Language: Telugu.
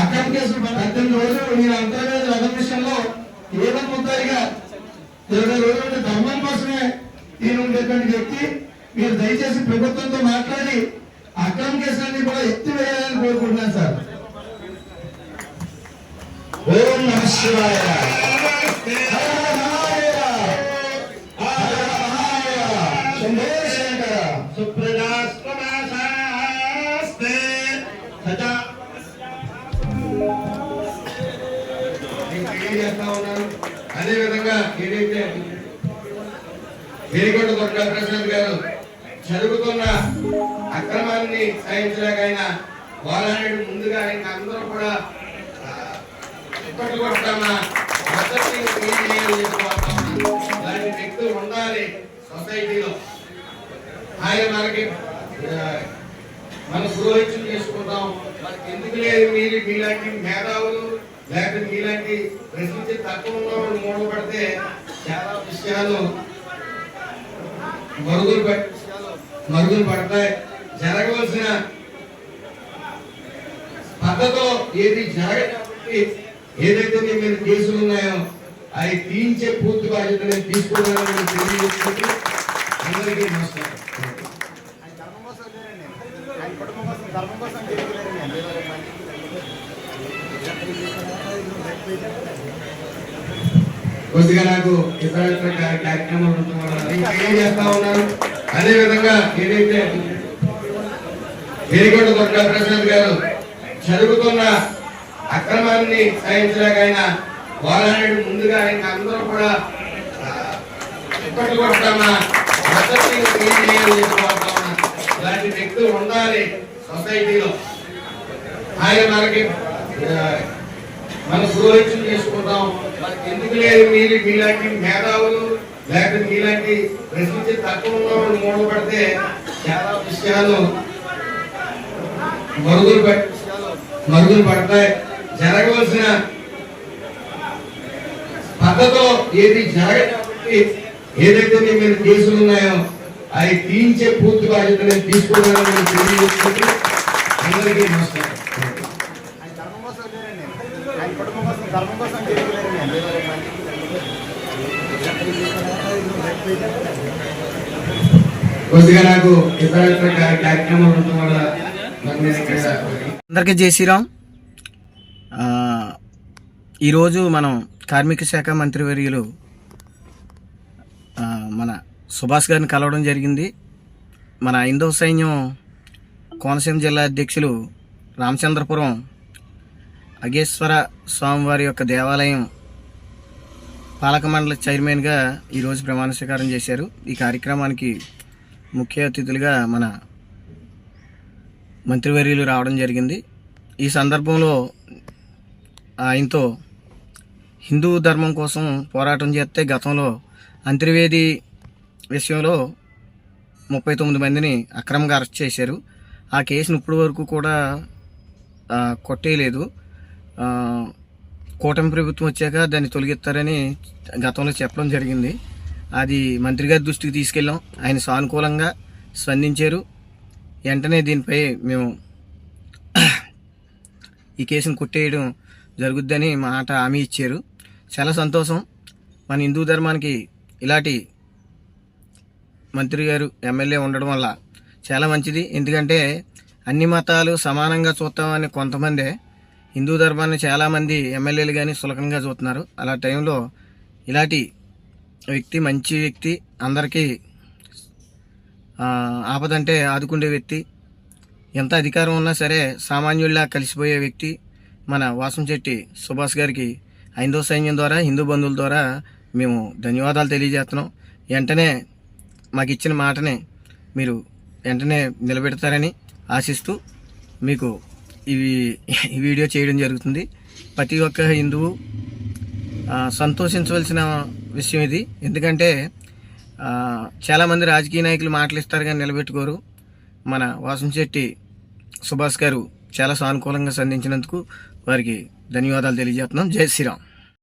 అక్రమ కేసులు పద్దెనిమిది రోజులు మీరు అంతర్వేది రథం విషయంలో ఏదో ముద్దాయిగా ఇరవై రోజులు ధర్మం కోసమే ఈయన ఉండేటువంటి వ్యక్తి. మీరు దయచేసి ప్రభుత్వంతో మాట్లాడి అక్రమ కేసులన్నీ కూడా ఎత్తివేయాలని కోరుకుంటున్నాను సార్. ఓం నమ శివాయ. ఏదైతే వెలిగొండ దుర్గా ప్రసాద్ గారు జరుగుతున్న అక్రమాన్ని సహించలేక ఆయన ముందుగా ఆయన అందరూ కూడా ఇప్పటి కూడా ఇలాంటి వ్యక్తులు ఉండాలి సొసైటీలో. ఆయన మనకి మన పురోహితులు చేసుకుంటాం. మనకి ఎందుకు లేదు మీరు మీలాంటి మేధావులు లేకపోతే మీలాంటి ప్రశ్నించే తక్కువ ఉన్నవాళ్ళు మూడబడితే చాలా విషయాలు మరుగులు మరుగులు పడతాయి. జరగవలసిన పద్ధతిలో ఏది జరగడానికి ఏదైతే మీ మీద కేసులు ఉన్నాయో అవి తీయించే పూర్తి బాధ్యత నేను తీసుకున్నానని తెలియజేసుకుంటూ అందరికీ నమస్కారం. ధర్మం కోసం కుటుంబం కోసం ధర్మం కోసం కొద్దిగా నాకు ఇతర ఇతర కార్యక్రమాలు ఏం చేస్తా ఉన్నారు? తెలియజేస్తా అదే విధంగా ఏదైతే వెలిగొండ దుర్గా ప్రసాద్ గారు జరుగుతున్న అక్రమాన్ని సహించలేక ఆయన పోరాడు ముందుగా ఆయన అందరూ కూడా ఇప్పటి కూడా తమ ఇలాంటి వ్యక్తులు ఉండాలి సొసైటీలో. ఆయన మనకి మన పురోహితులు చేసుకుంటాం. ఎందుకు లేదు మీరు మీలాంటి మేధావులు లేకపోతే మీలాంటి ప్రశ్నించే తక్కువ ఉన్నవాళ్ళు మూడబడితే చాలా విషయాలు మరుగులు మరుగులు పడతాయి. జరగవలసిన పద్ధతిలో ఏది జరగడానికి ఏదైతే మీరు కేసులు ఉన్నాయో అవి తీయించే పూర్తి బాధ్యత నేను తీసుకున్నానని తెలియజేసుకుంటూ అందరికీ నమస్కారం ఆయన ధర్మం కోసం లేరండి. ఆయన కుటుంబం కోసం ధర్మం కోసం. కొద్దిగా నాకు ఇతర ఇతర కార్య- కార్యక్రమాలు ఉండటం వల్ల అందరికీ జై శ్రీరామ్ ఈరోజు మనం కార్మిక శాఖ మంత్రివర్యులు ఆ, మన సుభాష్ గారిని కలవడం జరిగింది మన ఐందవ సైన్యం కోనసీమ జిల్లా అధ్యక్షులు రామచంద్రపురం అగేశ్వర స్వామివారి యొక్క దేవాలయం పాలక మండలి చైర్మన్గా ఈరోజు ప్రమాణ స్వీకారం చేశారు. ఈ కార్యక్రమానికి ముఖ్య అతిథులుగా మన మంత్రివర్యులు రావడం జరిగింది. ఈ సందర్భంలో ఆయనతో హిందూ ధర్మం కోసం పోరాటం చేస్తే గతంలో అంతర్వేది విషయంలో ముప్పై తొమ్మిది మందిని అక్రమంగా అరెస్ట్ చేశారు. ఆ కేసును ఇప్పటి వరకు కూడా కొట్టేయలేదు. కూటమి ప్రభుత్వం వచ్చాక దాన్ని తొలగిస్తారని గతంలో చెప్పడం జరిగింది. అది మంత్రి గారి దృష్టికి తీసుకెళ్ళాం. ఆయన సానుకూలంగా స్పందించారు. వెంటనే దీనిపై మేము ఈ కేసును కొట్టేయడం జరుగుద్దని మాట హామీ ఇచ్చారు. చాలా సంతోషం. మన హిందూ ధర్మానికి ఇలాంటి మంత్రి గారు ఎమ్మెల్యే ఉండడం వల్ల చాలా మంచిది. ఎందుకంటే అన్ని మతాలు సమానంగా చూస్తామని కొంతమందే హిందూ ధర్మాన్ని చాలామంది ఎమ్మెల్యేలు కానీ సులకంగా చూస్తున్నారు. అలా టైంలో ఇలాంటి వ్యక్తి మంచి వ్యక్తి అందరికీ ఆపదంటే ఆదుకునే వ్యక్తి ఎంత అధికారం ఉన్నా సరే సామాన్యుల్లా కలిసిపోయే వ్యక్తి మన వాసంశెట్టి సుభాష్ గారికి హైందవ సైన్యం ద్వారా హిందూ బంధువుల ద్వారా మేము ధన్యవాదాలు తెలియజేస్తున్నాం. వెంటనే మాకు ఇచ్చిన మాటని మీరు వెంటనే నిలబెడతారని ఆశిస్తూ మీకు ఇవి ఈ వీడియో చేయడం జరుగుతుంది. ప్రతి ఒక్క హిందువు సంతోషించవలసిన విషయం ఇది. ఎందుకంటే చాలామంది రాజకీయ నాయకులు మాటలు ఇస్తారు కానీ నిలబెట్టుకోరు. మన వాసంశెట్టి సుభాష్ గారు చాలా సానుకూలంగా సంధించినందుకు వారికి ధన్యవాదాలు తెలియజేస్తున్నాం. జై శ్రీరామ్.